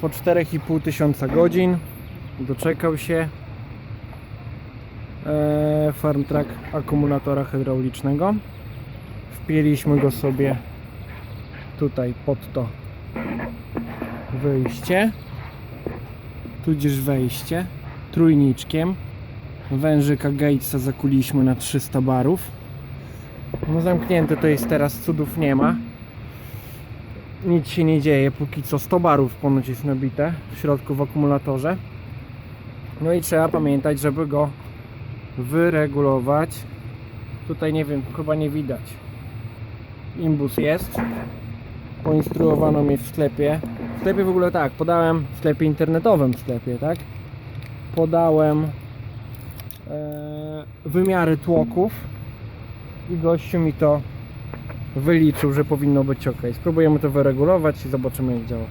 Po 4,5 tysiąca godzin doczekał się e, farm track akumulatora hydraulicznego. Wpięliśmy go sobie tutaj pod to wyjście, tudzież wejście, trójniczkiem. Wężyka Gatesa zakuliśmy na 300 barów. No zamknięte to jest teraz, cudów nie ma. Nic się nie dzieje, póki co 100 barów ponoć jest nabite w środku w akumulatorze. No i trzeba pamiętać, żeby go wyregulować. Tutaj nie wiem, chyba nie widać. Imbus jest. Poinstruowano mnie w sklepie. W sklepie w ogóle tak, podałem w sklepie internetowym w sklepie, tak? Podałem e, wymiary tłoków i gościu mi to wyliczył, że powinno być ok. Spróbujemy to wyregulować i zobaczymy jak działa.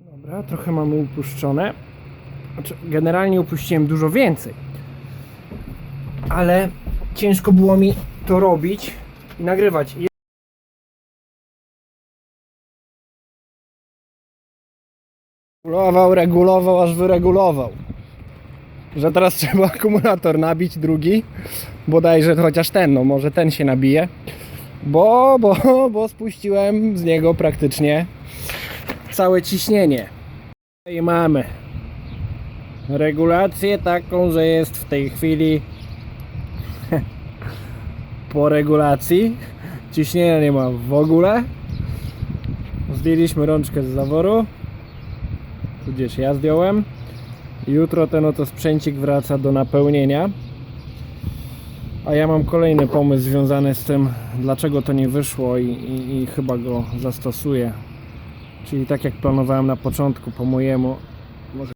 Dobra, trochę mamy upuszczone. Znaczy, generalnie upuściłem dużo więcej. Ale ciężko było mi to robić i nagrywać. Regulował, regulował, aż wyregulował. Że teraz trzeba akumulator nabić, drugi. Bodajże chociaż ten, no może ten się nabije. Bo, bo, bo spuściłem z niego praktycznie całe ciśnienie. I mamy regulację taką, że jest w tej chwili po regulacji. Ciśnienia nie ma w ogóle. Zdjęliśmy rączkę z zaworu. Tudzież ja zdjąłem. Jutro ten oto sprzęcik wraca do napełnienia. A ja mam kolejny pomysł związany z tym, dlaczego to nie wyszło i, i, i chyba go zastosuję. Czyli tak jak planowałem na początku, po mojemu. Może...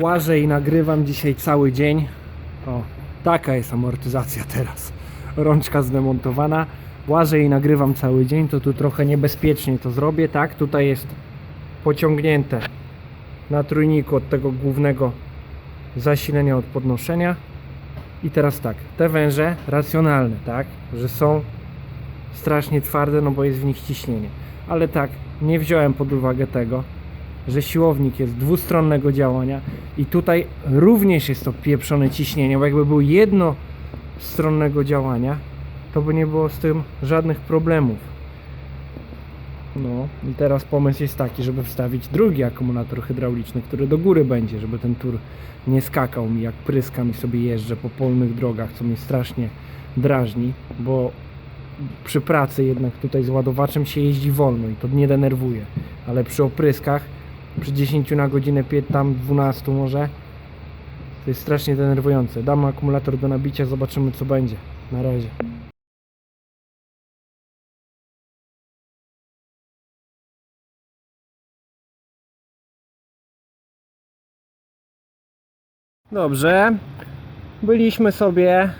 Łażę i nagrywam dzisiaj cały dzień. O, taka jest amortyzacja teraz. Rączka zdemontowana. Łażę i nagrywam cały dzień, to tu trochę niebezpiecznie to zrobię, tak? Tutaj jest pociągnięte na trójniku od tego głównego zasilenia od podnoszenia. I teraz tak, te węże racjonalne, tak, że są strasznie twarde, no bo jest w nich ciśnienie. Ale tak, nie wziąłem pod uwagę tego, że siłownik jest dwustronnego działania i tutaj również jest to pieprzone ciśnienie, bo jakby był jednostronnego działania, to by nie było z tym żadnych problemów. No i teraz pomysł jest taki, żeby wstawić drugi akumulator hydrauliczny, który do góry będzie, żeby ten tur nie skakał mi jak pryskam i sobie jeżdżę po polnych drogach, co mnie strasznie drażni, bo przy pracy jednak tutaj z ładowaczem się jeździ wolno i to nie denerwuje, ale przy opryskach przy 10 na godzinę, tam 12 może to jest strasznie denerwujące. Dam akumulator do nabicia, zobaczymy co będzie. Na razie. Dobrze. Byliśmy sobie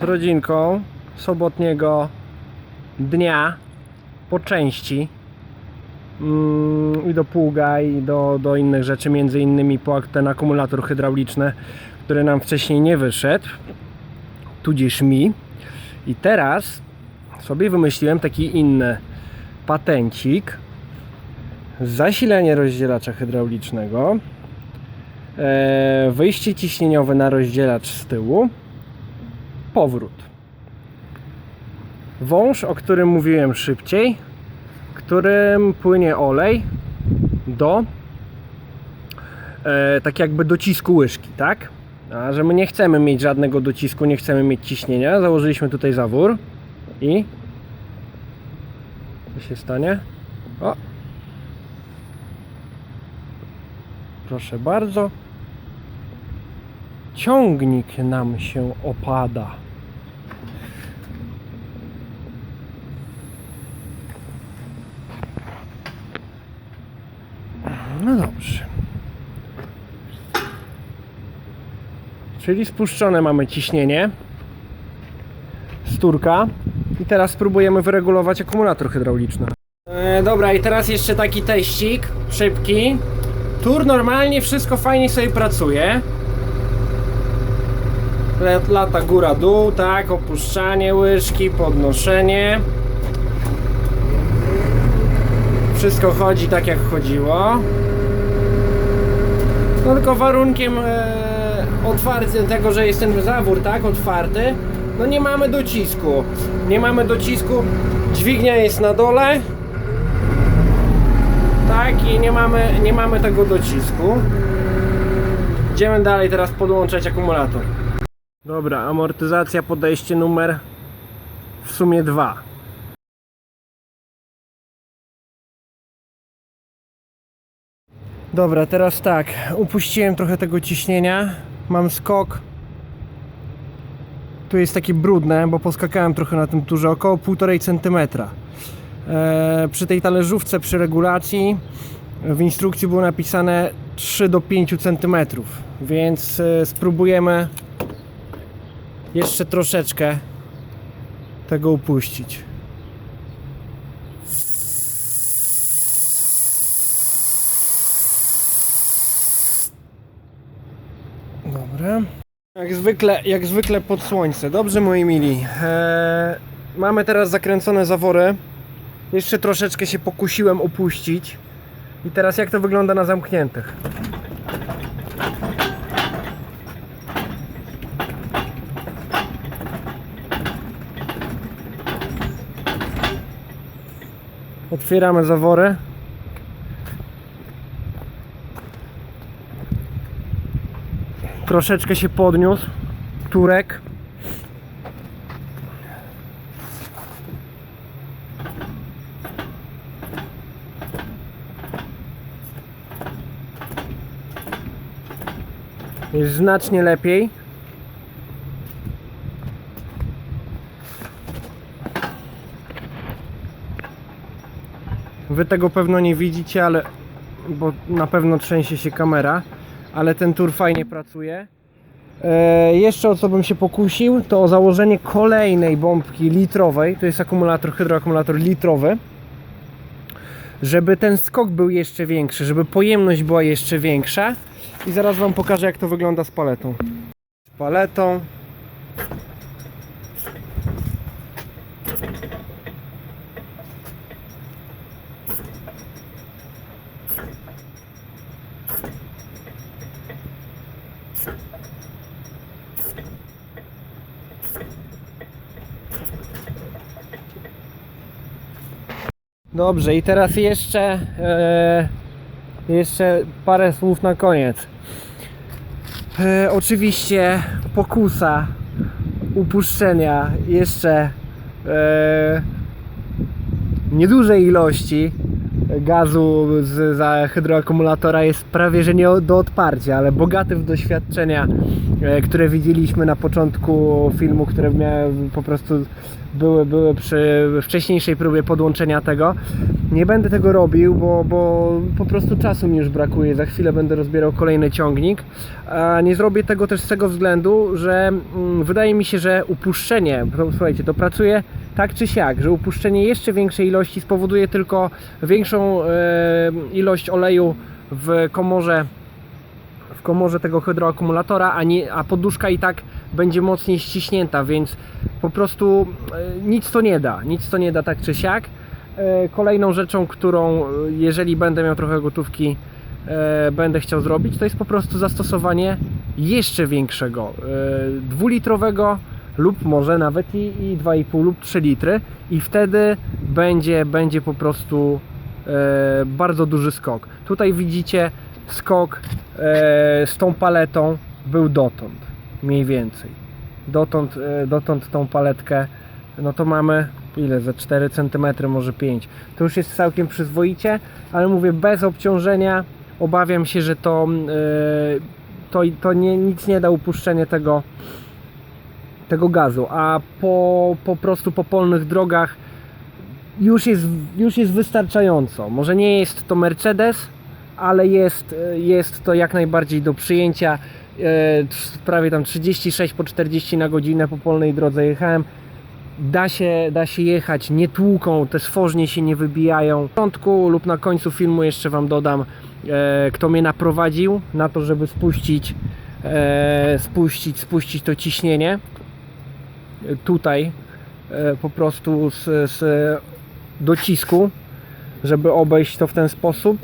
rodzinką sobotniego dnia po części mm, i do pługa i do, do innych rzeczy, między innymi po ten akumulator hydrauliczny, który nam wcześniej nie wyszedł, tudzież mi. I teraz sobie wymyśliłem taki inny patencik. Zasilanie rozdzielacza hydraulicznego wyjście ciśnieniowe na rozdzielacz z tyłu, powrót. Wąż, o którym mówiłem szybciej, którym płynie olej do e, tak jakby docisku łyżki, tak? A że my nie chcemy mieć żadnego docisku, nie chcemy mieć ciśnienia, założyliśmy tutaj zawór i co się stanie? O! Proszę bardzo. Ciągnik nam się opada. No dobrze. Czyli spuszczone mamy ciśnienie z turka i teraz spróbujemy wyregulować akumulator hydrauliczny. E, dobra, i teraz jeszcze taki teścik szybki. Tur normalnie wszystko fajnie sobie pracuje. Lata góra-dół, tak, opuszczanie łyżki, podnoszenie. Wszystko chodzi tak jak chodziło. No tylko warunkiem e, tego, że jest ten zawór, tak, otwarty, no nie mamy docisku. Nie mamy docisku, dźwignia jest na dole. Tak, i nie mamy, nie mamy tego docisku. Idziemy dalej teraz podłączać akumulator. Dobra, amortyzacja, podejście numer w sumie dwa. Dobra, teraz tak, upuściłem trochę tego ciśnienia, mam skok. Tu jest takie brudne, bo poskakałem trochę na tym turze, około 1,5 cm. Eee, przy tej talerzówce, przy regulacji w instrukcji było napisane 3 do 5 cm, więc e, spróbujemy jeszcze troszeczkę tego upuścić. Dobra. Jak zwykle, jak zwykle pod słońce. Dobrze, moi mili. Eee, mamy teraz zakręcone zawory. Jeszcze troszeczkę się pokusiłem opuścić. I teraz jak to wygląda na zamkniętych? Otwieramy zawory. Troszeczkę się podniósł. Turek. Jest znacznie lepiej. Wy tego pewno nie widzicie, ale bo na pewno trzęsie się kamera, ale ten tur fajnie pracuje. E, jeszcze o co bym się pokusił, to o założenie kolejnej bombki litrowej. To jest akumulator, hydroakumulator litrowy. Żeby ten skok był jeszcze większy, żeby pojemność była jeszcze większa. I zaraz Wam pokażę, jak to wygląda z paletą. Z paletą. Dobrze, i teraz jeszcze, e, jeszcze parę słów na koniec. E, oczywiście pokusa upuszczenia jeszcze e, niedużej ilości gazu z, za hydroakumulatora jest prawie że nie do odparcia, ale bogaty w doświadczenia, e, które widzieliśmy na początku filmu, które miały po prostu były, były przy wcześniejszej próbie podłączenia tego. Nie będę tego robił, bo, bo po prostu czasu mi już brakuje. Za chwilę będę rozbierał kolejny ciągnik. A nie zrobię tego też z tego względu, że mm, wydaje mi się, że upuszczenie, słuchajcie, to pracuje tak czy siak, że upuszczenie jeszcze większej ilości spowoduje tylko większą e, ilość oleju w komorze w komorze tego hydroakumulatora, a, nie, a poduszka i tak będzie mocniej ściśnięta, więc po prostu e, nic to nie da, nic to nie da tak czy siak. E, Kolejną rzeczą, którą jeżeli będę miał trochę gotówki, będę chciał zrobić, to jest po prostu zastosowanie jeszcze większego, dwulitrowego lub może nawet i, i 2,5 lub 3 litry i wtedy będzie, będzie po prostu e, bardzo duży skok. Tutaj widzicie skok e, z tą paletą był dotąd, mniej więcej. Dotąd, e, dotąd tą paletkę, no to mamy ile, ze 4 cm, może 5. To już jest całkiem przyzwoicie, ale mówię bez obciążenia. Obawiam się, że to, e, to, to nie, nic nie da upuszczenie tego, tego gazu, a po, po prostu po polnych drogach już jest, już jest wystarczająco. Może nie jest to Mercedes, ale jest, jest to jak najbardziej do przyjęcia. E, Prawie tam 36 po 40 na godzinę po polnej drodze jechałem. Da się, da się jechać, nie tłuką, te stworznie się nie wybijają. Na początku lub na końcu filmu jeszcze Wam dodam, e, kto mnie naprowadził na to, żeby spuścić e, spuścić, spuścić to ciśnienie tutaj e, po prostu z, z docisku, żeby obejść to w ten sposób.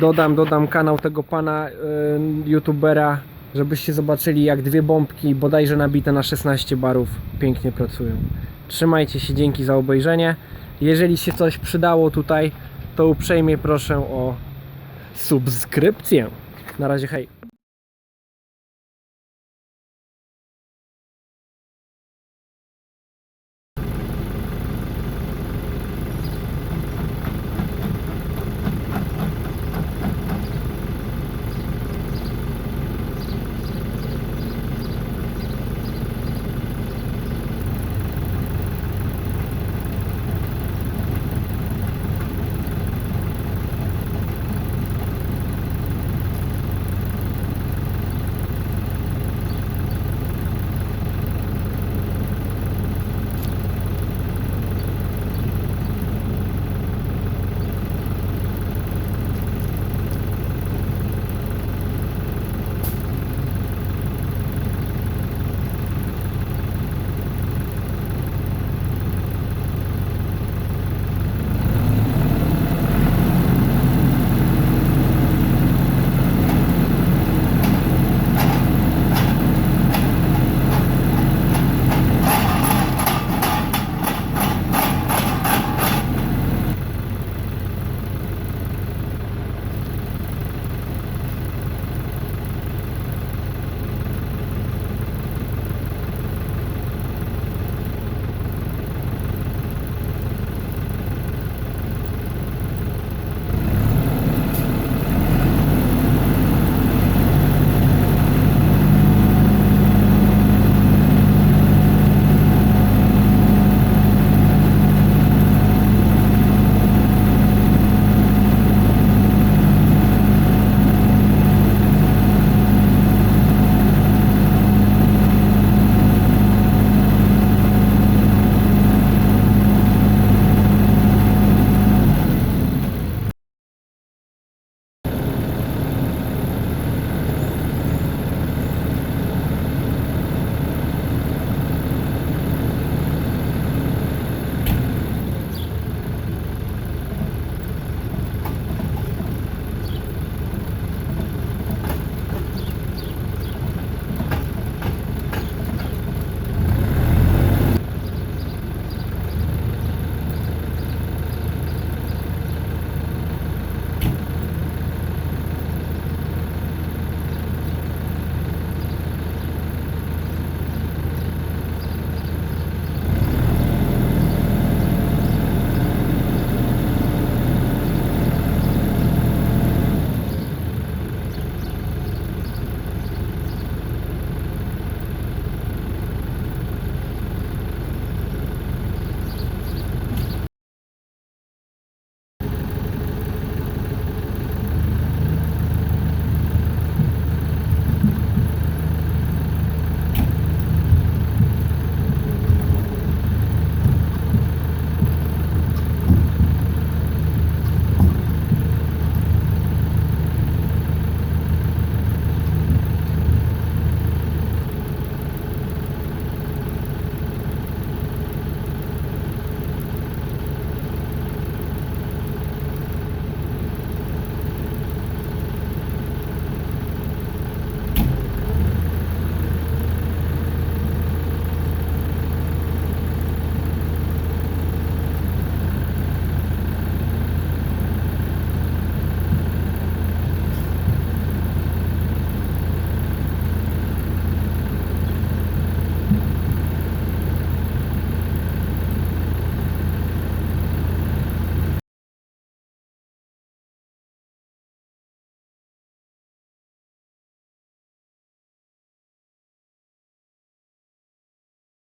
Dodam, dodam kanał tego pana e, youtubera, żebyście zobaczyli jak dwie bombki bodajże nabite na 16 barów pięknie pracują. Trzymajcie się, dzięki za obejrzenie. Jeżeli się coś przydało tutaj, to uprzejmie proszę o subskrypcję. Na razie hej.